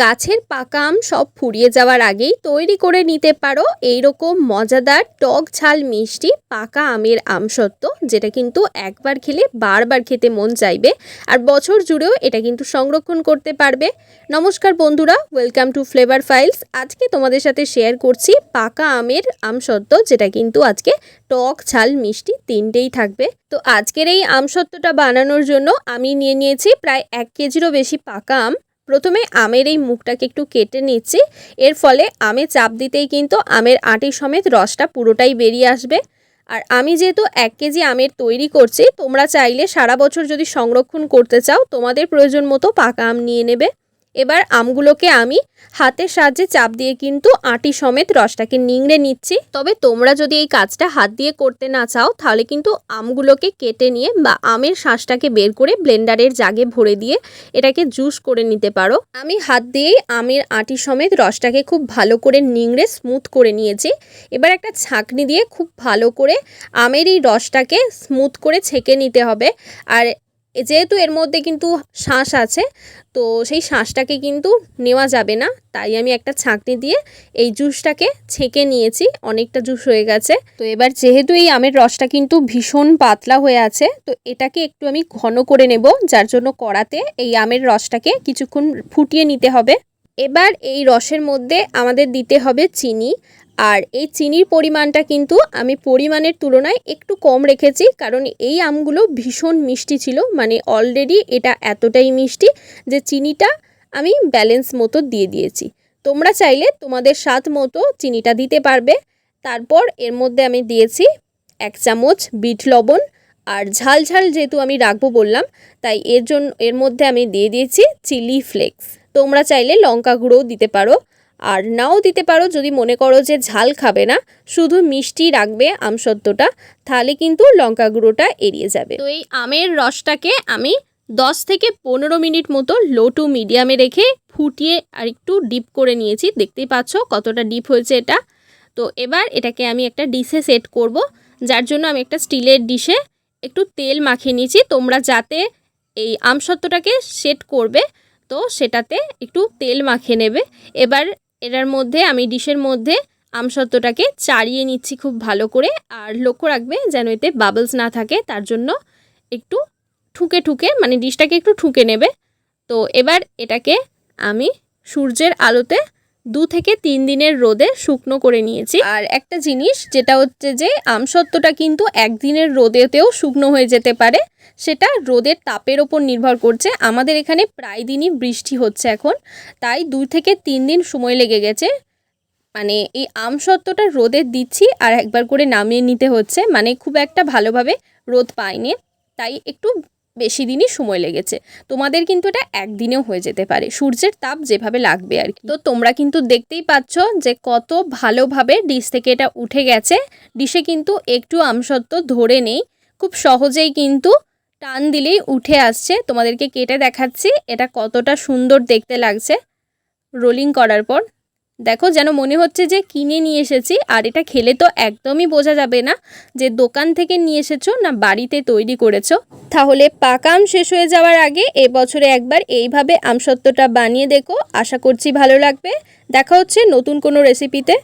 গাছের পাকা আম সব ফুরিয়ে যাওয়ার আগেই তৈরি করে নিতে পারো এইরকম মজাদার টক ঝাল মিষ্টি পাকা আমের আমসত্ত্ব যেটা কিন্তু একবার খেলে বারবার খেতে মন চাইবে আর বছর জুড়েও এটা কিন্তু সংরক্ষণ করতে পারবে। নমস্কার বন্ধুরা ওয়েলকাম টু ফ্লেভার ফাইলস আজকে তোমাদের সাথে শেয়ার করছি পাকা আমের আমসত্ত্ব যেটা কিন্তু আজকে টক ঝাল মিষ্টি তিনটেই থাকবে। তো আজকের এই আমসত্ত্বটা বানানোর জন্য আমি নিয়ে নিয়েছি প্রায় এক কেজিরও বেশি পাকা আম। প্রথমে আমের এই মুখটাকে একটু কেটে নিচ্ছি। এর ফলে আমে চাপ দিতেই কিন্তু আমের আটি সমেত রসটা পুরোটাই বেরিয়ে আসবে। আর আমি যেহেতু এক কেজি আমের তৈরি করছি, তোমরা চাইলে সারা বছর যদি সংরক্ষণ করতে চাও, তোমাদের প্রয়োজন মতো পাকা আম নিয়ে নেবে। এবার আমগুলোকে আমি হাতের সাহায্যে চাপ দিয়ে কিন্তু আটি সমেত রসটাকে নিংড়ে নিচ্ছি। তবে তোমরা যদি এই কাজটা হাত দিয়ে করতে না চাও, তাহলে কিন্তু আমগুলোকে কেটে নিয়ে বা আমের শাঁসটাকে বের করে ব্লেন্ডারের জাগে ভরে দিয়ে এটাকে জুস করে নিতে পারো। আমি হাত দিয়েই আমের আটি সমেত রসটাকে খুব ভালো করে নিংড়ে স্মুথ করে নিয়েছি। এবার একটা ছাঁকনি দিয়ে খুব ভালো করে আমের এই রসটাকে স্মুথ করে ছেঁকে নিতে হবে। আর যেহেতু এর মধ্যে কিন্তু শাঁস আছে, তো সেই শাঁসটাকে কিন্তু নেওয়া যাবে না। তাই আমি একটা ছাঁকনি দিয়ে এই জুসটাকে ছেঁকে নিয়েছি, অনেকটা জুস হয়ে গেছে। তো এবার যেহেতু এই আমের রসটা কিন্তু ভীষণ পাতলা হয়ে আছে, তো এটাকে একটু আমি ঘন করে নেব, যার জন্য কড়াতে এই আমের রসটাকে কিছুক্ষণ ফুটিয়ে নিতে হবে। এবার এই রসের মধ্যে আমাদের দিতে হবে চিনি আর এই চিনির পরিমাণটা কিন্তু আমি পরিমাণের তুলনায় একটু কম রেখেছি, কারণ এই আমগুলো ভীষণ মিষ্টি ছিল। মানে অলরেডি এটা এতটাই মিষ্টি যে চিনিটা আমি ব্যালেন্স মতো দিয়ে দিয়েছি। তোমরা চাইলে তোমাদের স্বাদ মতো চিনিটা দিতে পারবে। তারপর এর মধ্যে আমি দিয়েছি এক চামচ বিট লবণ। আর ঝাল ঝাল যেহেতু আমি রাখব বললাম, তাই এর জন্য, এর মধ্যে আমি দিয়ে দিয়েছি চিলি ফ্লেক্স। তোমরা চাইলে লঙ্কা গুঁড়োও দিতে পারো। আর নাও দিতে পারো, যদি মনে করো যে ঝাল খাবে না, শুধু মিষ্টি রাখবে আমসত্ত্বটা, তাহলে কিন্তু লঙ্কা গুঁড়োটা এড়িয়ে যাবে। তো এই আমের রসটাকে আমি দশ থেকে পনেরো মিনিট মতো লো টু মিডিয়ামে রেখে ফুটিয়ে আর একটু ডিপ করে নিয়েছি। দেখতেই পাচ্ছ কতটা ডিপ হয়েছে এটা। তো এবার এটাকে আমি একটা ডিশে সেট করব, যার জন্য আমি একটা স্টিলের ডিশে একটু তেল মাখিয়ে নিয়েছি। তোমরা যাতে এই আমসত্ত্বটাকে সেট করবে তো সেটাতে একটু তেল মাখে নেবে। এবার এটার মধ্যে, আমি ডিশের মধ্যে আমসত্ত্বটাকে চাড়িয়ে নিচ্ছি খুব ভালো করে। আর লক্ষ্য রাখবে যেন এতে বাবলস না থাকে, তার জন্য একটু ঠুকে ঠুকে মানে ডিশটাকে একটু ঠুকে নেবে। তো এবার এটাকে আমি সূর্যের আলোতে দু থেকে তিন দিনের রোদে শুকনো করে নিয়েছি। আর একটা জিনিস যেটা হচ্ছে যে আমসত্ত্বটা কিন্তু একদিনের রোদেতেও শুকনো হয়ে যেতে পারে। সেটা রোদের তাপের ওপর নির্ভর করছে। আমাদের এখানে প্রায় দিনই বৃষ্টি হচ্ছে এখন। তাই দুই থেকে তিন দিন সময় লেগে গেছে। মানে এই আমসত্ত্বটা রোদে দিচ্ছি আর একবার করে নামিয়ে নিতে হচ্ছে। মানে খুব একটা ভালোভাবে রোদ পাইনি। তাই একটু বেশি দিনই সময় লেগেছে। তোমাদের কিন্তু এটা একদিনেও হয়ে যেতে পারে। সূর্যের তাপ যেভাবে লাগবে আর কি। তো তোমরা কিন্তু দেখতেই পাচ্ছ যে কত ভালোভাবে ডিশ থেকে এটা উঠে গেছে। ডিশে কিন্তু একটু আমসত্ত্ব ধরে নেই। খুব সহজেই কিন্তু টান দিলেই উঠে আসছে। তোমাদেরকে কেটে দেখাচ্ছি। এটা কতটা সুন্দর দেখতে লাগছে। রোলিং করার পর। দেখো যেন মনে হচ্ছে যে কিনে নিয়ে এসেছি, আর এটা খেলে তো একদমই বোঝা যাবে না যে দোকান থেকে নিয়ে এসেছ না বাড়িতে তৈরি করেছ। তাহলে পাকা আম শেষ হয়ে যাওয়ার আগে এবছরে একবার এইভাবে আমসত্ত্বটা বানিয়ে দেখো। আশা করছি ভালো লাগবে। দেখা হচ্ছে নতুন কোনো রেসিপিতে